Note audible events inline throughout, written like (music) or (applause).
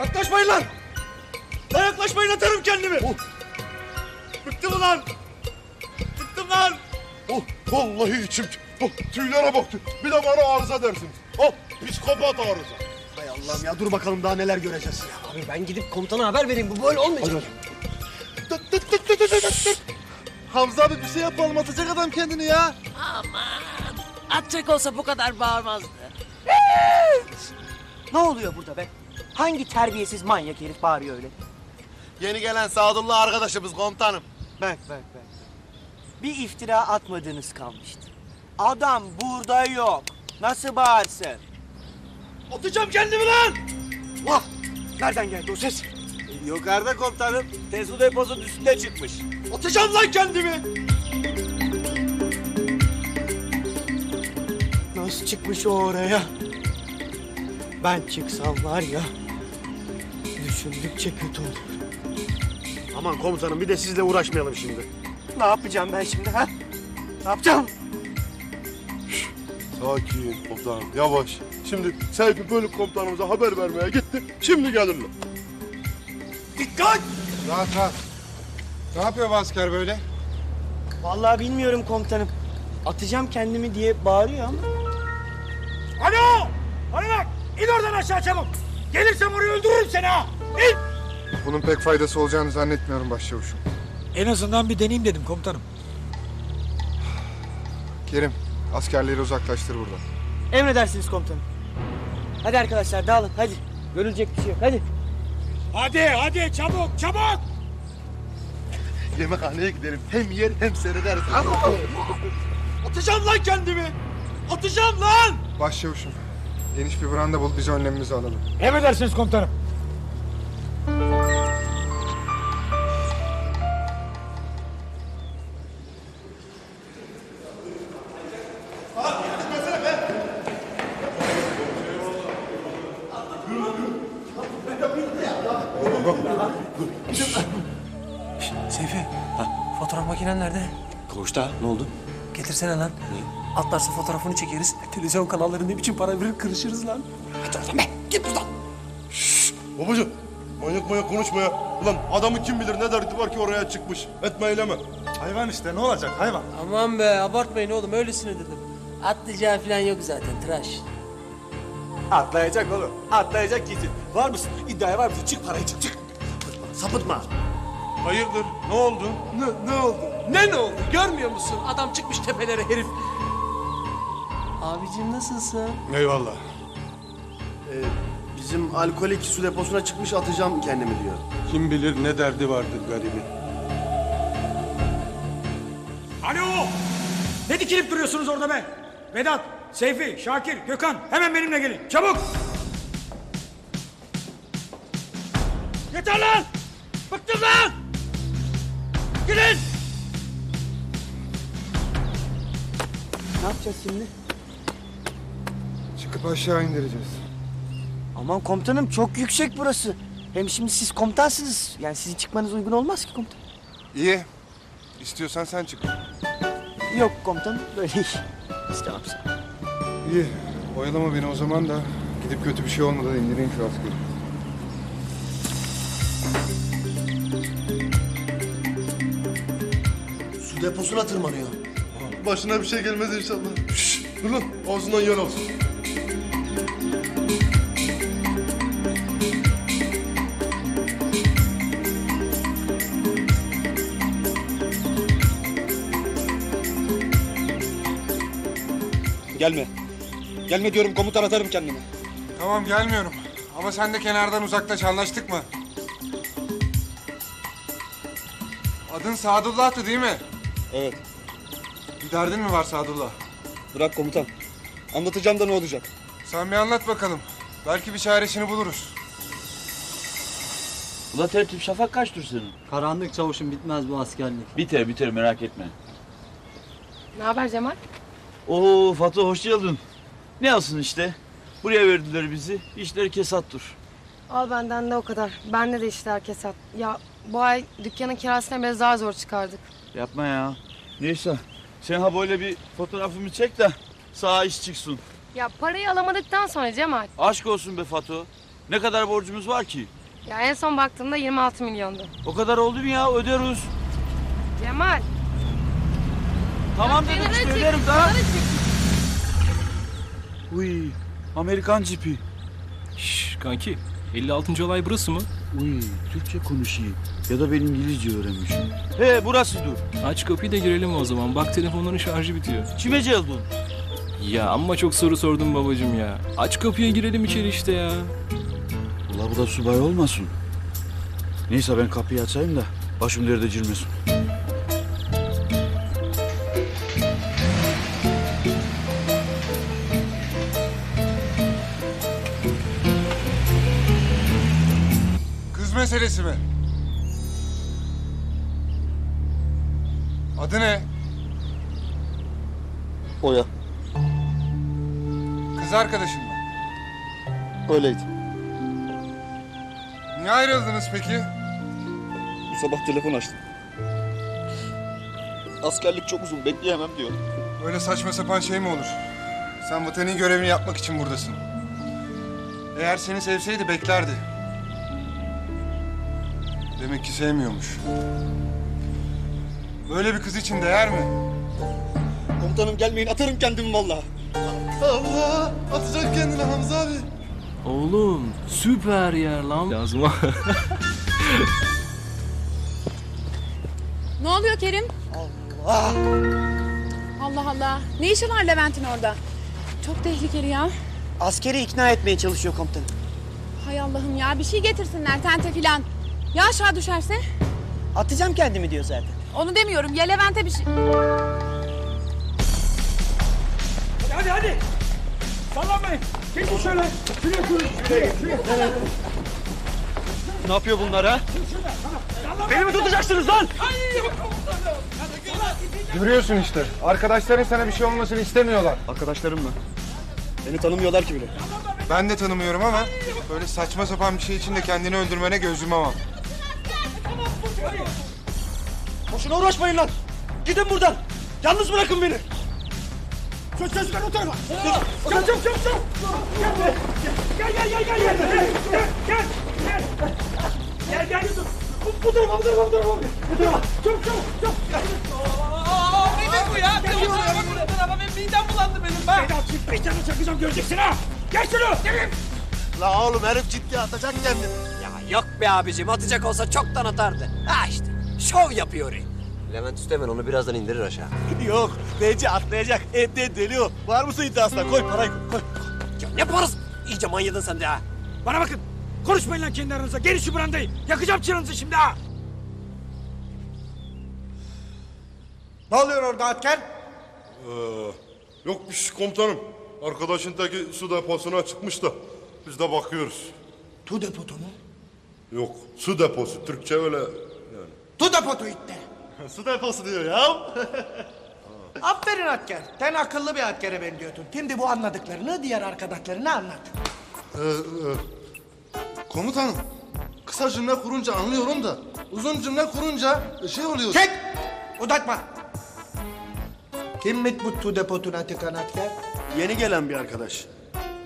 Yaklaşmayın lan! Lan yaklaşmayın atarım kendimi! Bıktım ulan! Bıktım lan! Oh, vallahi içim oh, tüylere baktı. Bir de bana arıza dersiniz. Oh, psikopat arıza. Hay Allah'ım ya dur bakalım daha neler göreceğiz ya. Abi ben gidip komutana haber vereyim. Bu böyle olmayacak. Tıt tıt tıt tıt tıt tıt tıt. Hamza abi bir şey yapalım atacak adam kendini ya. Atacak olsa bu kadar bağırmazdı. Ne oluyor burada be? Hangi terbiyesiz manyak herif bağırıyor öyle? Yeni gelen Sadullah arkadaşımız komutanım. Bak bak bak. Bir iftira atmadığınız kalmıştı. Adam burada yok. Nasıl bağırsın? Atacağım kendimi lan! Vah! Nereden geldi o ses? Yukarıda komutanım. Tesu deposunun üstünde çıkmış. Atacağım lan kendimi! Nasıl çıkmış o oraya? Ben çıksam var ya, düşündükçe kötü olur. Aman komutanım bir de sizle uğraşmayalım şimdi. Ne yapacağım ben şimdi ha? Ne yapacağım? Sakin komutanım yavaş. Şimdi Seyfi bölük komutanımıza haber vermeye gitti. Şimdi gelirler. Dikkat! Rahat rahat. Ne yapıyor bu asker böyle? Vallahi bilmiyorum komutanım. Atacağım kendimi diye bağırıyor ama. Alo! Bana bak! İn oradan aşağı çabuk! Gelirsem oraya öldürürüm seni ha! Bunun pek faydası olacağını zannetmiyorum başçavuşum. En azından bir deneyeyim dedim komutanım. Kerim, askerleri uzaklaştır buradan. Emredersiniz komutanım. Hadi arkadaşlar dağılın hadi. Görülecek bir şey yok hadi. Hadi hadi çabuk çabuk! Yemekhaneye gidelim. Hem yer hem seyrederiz. Atacağım lan kendimi! Atacağım lan! Başçavuşum, geniş bir branda bul, biz önlemimizi alalım. Emredersiniz komutanım. Seyfi, fotoğraf makinen nerede? Koğuşta ne oldu? Getirsene lan. Atlarsa fotoğrafını çekeriz. Televizyon kanalları ne biçim para verir kırışırız lan. Babacığım manyak manyak konuşma ya. Ulan adamı kim bilir ne derdi var ki oraya çıkmış. Etme eyleme. Hayvan işte, ne olacak hayvan? Aman be abartmayın oğlum öylesine dedim. Atlayacağı falan yok zaten tıraş. Atlayacak oğlum. Atlayacak gitsin. Var mısın? İddiaya var mısın? Çık parayı çık çık. Sapıtma. Hayırdır ne oldu? Ne, ne oldu? Ne ne oldu görmüyor musun? Adam çıkmış tepelere herif. Abicim nasılsın? Eyvallah. Bizim alkolik su deposuna çıkmış atacağım kendimi diyor. Kim bilir ne derdi vardır garibin. Alo! Ne dikilip duruyorsunuz orada be? Vedat, Seyfi, Şakir, Gökhan hemen benimle gelin. Çabuk! Yeter lan! Bıktım lan! Gidin! Ne yapacağız şimdi? Çıkıp aşağı indireceğiz. Aman komutanım çok yüksek burası. Hem şimdi siz komutansınız. Yani sizin çıkmanız uygun olmaz ki komutan. İyi, istiyorsan sen çık. Yok komutanım böyle iyi. İstemem ol. İyi, oyalama beni o zaman da gidip kötü bir şey olmadan indireyim şu askeri. Su deposuna tırmanıyor. Başına bir şey gelmez inşallah. Şşş, dur lan ağzından yer alsın. Gelme. Gelme diyorum komutan atarım kendimi. Tamam gelmiyorum. Ama sen de kenardan uzaklaş, anlaştık mı? Adın Sadullah'tı değil mi? Evet. Bir derdin mi var Sadullah? Bırak komutan. Anlatacağım da ne olacak? Sen bir anlat bakalım. Belki bir çaresini buluruz. Ula tertip şafak kaçtır senin? Karanlık çavuşum bitmez bu askerlik. Biter biter merak etme. Ne haber Cemal? Oo Fatih hoş geldin. Ne yapsın işte? Buraya verdiler bizi. İşler kesat dur. Al benden de o kadar. Bende de işler kesat. Ya bu ay dükkanın kirasına biraz daha zor çıkardık. Yapma ya. Neyse sen ha böyle bir fotoğrafımı çek de sağ iş çıksın. Ya parayı alamadıktan sonra Cemal. Aşk olsun be Fato. Ne kadar borcumuz var ki? Ya en son baktığımda 26 milyondu. O kadar oldu mu ya? Öderiz. Cemal. Tamam dedim işte öderim daha. kenara çek. Uy, Amerikan cipi. Şşş kanki 56. olay burası mı? Uy, Türkçe konuşayım. Ya da ben İngilizce öğrenmişim. He, burası dur. Aç kapıyı da girelim o zaman. Bak telefonların şarjı bitiyor. Kime geldin? Ya amma çok soru sordum babacım ya. Aç kapıya girelim içeri işte ya. Ula bu da subay olmasın. Neyse ben kapıyı açayım da başım derde cilmesin. Meselesi mi? Adı ne? Oya. Kız arkadaşın mı? Öyleydi. Niye ayrıldınız peki? Bu sabah telefon açtım. Askerlik çok uzun bekleyemem diyor. Böyle saçma sapan şey mi olur? Sen vatani görevini yapmak için buradasın. Eğer seni sevseydi beklerdi. Demek ki sevmiyormuş. Böyle bir kız için değer mi? Komutanım gelmeyin atarım kendimi vallahi. Allah! Atacak kendini Hamza abi. Oğlum süper yer lan. Lazım Ne oluyor Kerim? Allah! Allah Allah. Ne işi var Levent'in orada? Çok tehlikeli ya. Askeri ikna etmeye çalışıyor komutanım. Hay Allah'ım ya bir şey getirsinler tente filan. Ya aşağı düşerse? Atacağım kendimi diyor zaten. Onu demiyorum ya Levent'e bir şey... Hadi hadi. Sallanmayın. Geçin şöyle. Şuraya şuraya. Şuraya şuraya. Ne yapıyor bunlar ha? Beni mi tutacaksınız lan? Görüyorsun işte. Arkadaşların sana bir şey olmasını istemiyorlar. Arkadaşlarım mı? Beni tanımıyorlar ki bile. Ben de tanımıyorum ama böyle saçma sapan bir şey için de kendini öldürmene göz yumamam. Boşuna uğraşmayın lan. Gidin buradan. Yalnız bırakın beni. Çöz çöz ben o tarafa. Çöz çöz çöz. Gel gel gel gel gel. Gel gel gel. Gel gel dur. Bu, bu tarafa bu tarafa bu tarafa. Bu tarafa. Çabuk çabuk çabuk. Nedir bu ya? Geliyorum bu tarafa benim midem bulandı benim bak. Vedat şimdi bir tane çakacağım göreceksin ha. Gel şunu. Gelin. La oğlum herif ciddi atacak kendini. Ya yok be abicim atacak olsa çoktan atardı. Ha işte şov yapıyor. Levent Üstemen onu birazdan indirir aşağı. (laughs) Yok. Bence atlayacak. Evde deliyor. Var mısın iddiasına? Koy parayı koy. Ya ne parası? İyice manyadın sen de ha. Bana bakın. Konuşmayın lan kendi aranızda. Gelin şu brandayı. Yakacağım çıranızı şimdi ha. Ne oluyor orada Atker? Yok bir şey komutanım. Arkadaşın teki su deposuna çıkmış da biz de bakıyoruz. Tu depotu mu? Yok su deposu Türkçe öyle yani. Tu depotu itti. (laughs) Su deposu diyor ya. (laughs) Aferin Atker. Sen akıllı bir Atker'e benziyordun. Şimdi bu anladıklarını diğer arkadaşlarına anlat. Komutanım kısa cümle kurunca anlıyorum da uzun cümle kurunca şey oluyor. Çek! Uzatma. Kimmiş bu tu depotuna tıkan Atker? Yeni gelen bir arkadaş.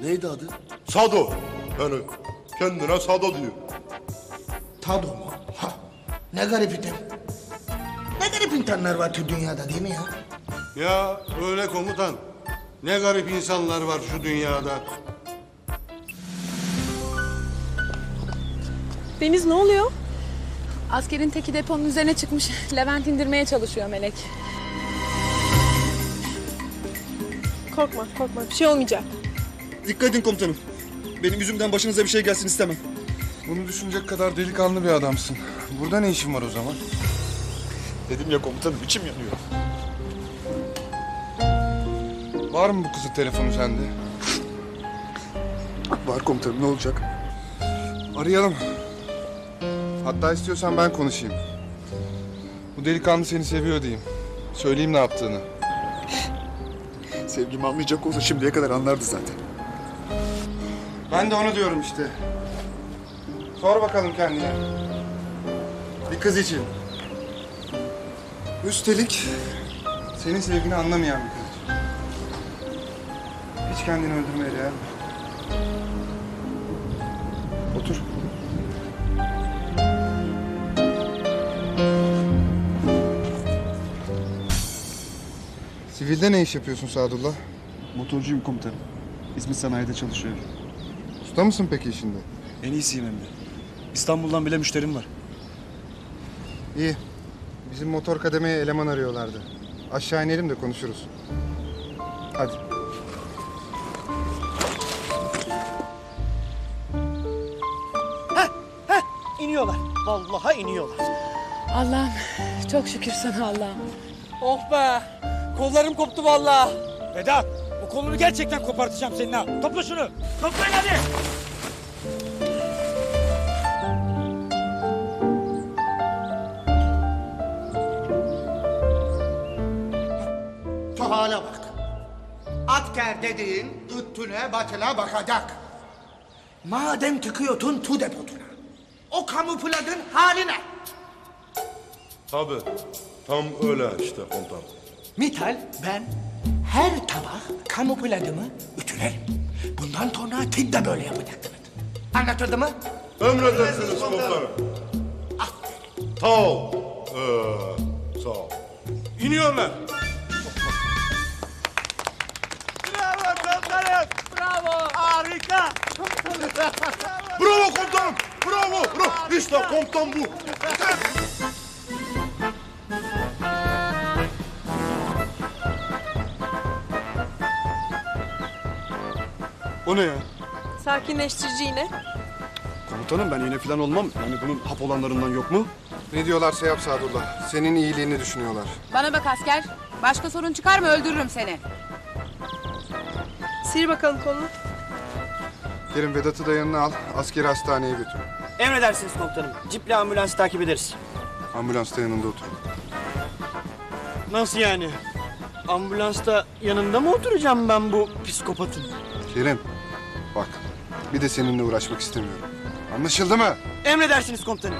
Neydi adı? Sado. Yani kendine Sado diyor. Tado mu? Ha. Ne garip item. Ne garip insanlar var şu dünyada değil mi ya? Ya öyle komutan. Ne garip insanlar var şu dünyada. Deniz ne oluyor? Askerin teki deponun üzerine çıkmış. (laughs) Levent indirmeye çalışıyor Melek. Korkma korkma bir şey olmayacak. Dikkat edin komutanım. Benim yüzümden başınıza bir şey gelsin istemem. Bunu düşünecek kadar delikanlı bir adamsın. Burada ne işin var o zaman? Dedim ya komutanım içim yanıyor. Var mı bu kızın telefonu sende? Var komutanım ne olacak? Arayalım. Hatta istiyorsan ben konuşayım. Bu delikanlı seni seviyor diyeyim. Söyleyeyim ne yaptığını. Sevgimi anlayacak olsa şimdiye kadar anlardı zaten. Ben de onu diyorum işte. Sor bakalım kendine. Bir kız için. Üstelik senin sevgini anlamayan bir kız için. Hiç kendini öldürmeye değer mi? Otur. Sivilde ne iş yapıyorsun Sadullah? Motorcuyum komutanım. İzmit Sanayi'de çalışıyorum. Usta mısın peki işinde? En iyisiyim hem de. İstanbul'dan bile müşterim var. İyi. Bizim motor kademeye eleman arıyorlardı. Aşağı inelim de konuşuruz. Hadi. İniyorlar. Vallahi iniyorlar. Allah'ım çok şükür sana Allah'ım. Oh be. Kollarım koptu vallahi. Vedat o kolunu gerçekten kopartacağım senin ha. Topla şunu. Toplayın hadi. Hale bak. Asker dediğin üttüne batına bakacak. Madem tıkıyordun tu depotuna. O kamufladın haline. Tabii. Tam öyle işte komutanım. Mital ben her tabak kamufladımı ütülerim. Bundan sonra siz de böyle yapacaksınız. Anlatıldı mı? Emredersiniz komutanım. Sağ ol. Ee, sağ ol. İniyorlar. Bravo komutanım. Bravo. bravo. İşte komutan bu. O ne ya? Sakinleştirici yine. Komutanım ben iğne falan olmam. Yani bunun hap olanlarından yok mu? Ne diyorlarsa yap Sadullah. Senin iyiliğini düşünüyorlar. Bana bak asker. Başka sorun çıkar mı öldürürüm seni. Sil bakalım kolunu. Kerim Vedat'ı da yanına al. Askeri hastaneye götür. Emredersiniz komutanım. Ciple ambulans takip ederiz. Ambulans da yanında otur. Nasıl yani? Ambulansta yanında mı oturacağım ben bu psikopatın? Kerim. Bak. Bir de seninle uğraşmak istemiyorum. Anlaşıldı mı? Emredersiniz komutanım.